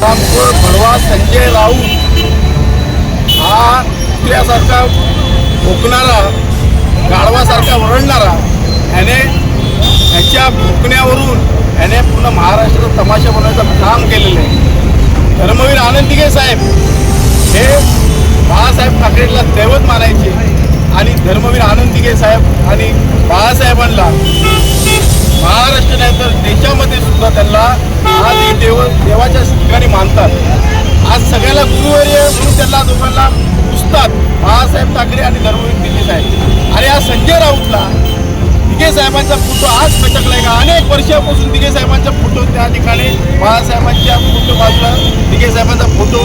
संजय राऊत हा कुत्र्यासारखा भोकणारा गाढवासारखा ओरडणारा ह्याने ह्याच्या भोकण्यावरून ह्याने पूर्ण महाराष्ट्राचा तमाशा बनवायचं काम केलेलं आहे. धर्मवीर आनंद साहेब हे बाळासाहेब ठाकरेला दैवत मानायचे आणि धर्मवीर आनंद साहेब आणि बाळासाहेबांना महाराष्ट्र नाही तर देशामध्ये सुद्धा त्यांना आज ही देव देवाच्या ठिकाणी मानतात. आज सगळ्याला गुरुवर्य म्हणून त्यांना दोघांना पुजतात बाळासाहेब ठाकरे आणि धर्मवीर दिल्ली साहेब. आणि आज संजय राऊतला दिघे साहेबांचा फोटो आज पटकलाय का? अनेक वर्षापासून दिघे साहेबांचा फोटो त्या ठिकाणी बाळासाहेबांच्या फोटो बाजूला दिघे साहेबांचा फोटो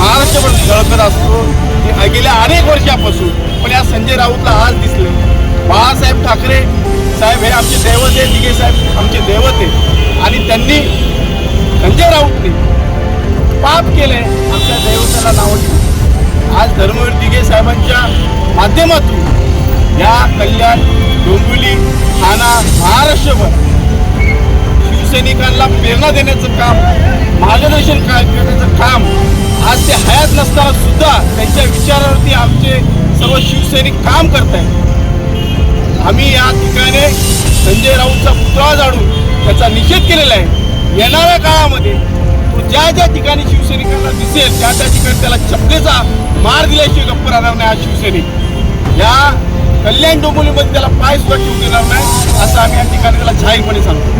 महाराष्ट्रभर झळकत असतो. हे गेल्या अनेक वर्षापासून पण या संजय राऊतला आज दिसले. बाळासाहेब ठाकरे साहेब हे आमचे दैवत आहे दिघे साहेब आमचे दैवत आहे आणि त्यांनी संजय राऊतने पाप केलंय आमच्या दैवताला नावं आज धर्मवीर दिघे साहेबांच्या माध्यमातून या कल्याण डोंबिवली ठाणा महाराष्ट्रभर शिवसैनिकांना प्रेरणा देण्याचं काम मार्गदर्शन करण्याचं काम आज ते हयात नसताना सुद्धा त्यांच्या विचारावरती आमचे सर्व शिवसैनिक काम करत आहेत आम्ही या ठिकाणी संजय राऊतचा पुतळा जाणून त्याचा निषेध केलेला आहे. येणाऱ्या काळामध्ये ज्या ठिकाणी शिवसैनिकांना दिसेल. त्या त्या ठिकाणी त्याला चपलेचा मार दिल्याशिवाय गप्प राहणार नाही हा शिवसैनिक. या कल्याण डोंबिवलीमध्ये त्याला पाय सुद्धा ठेवून देणार नाही असं आम्ही या ठिकाणी त्याला जाहीरपणे सांगतो.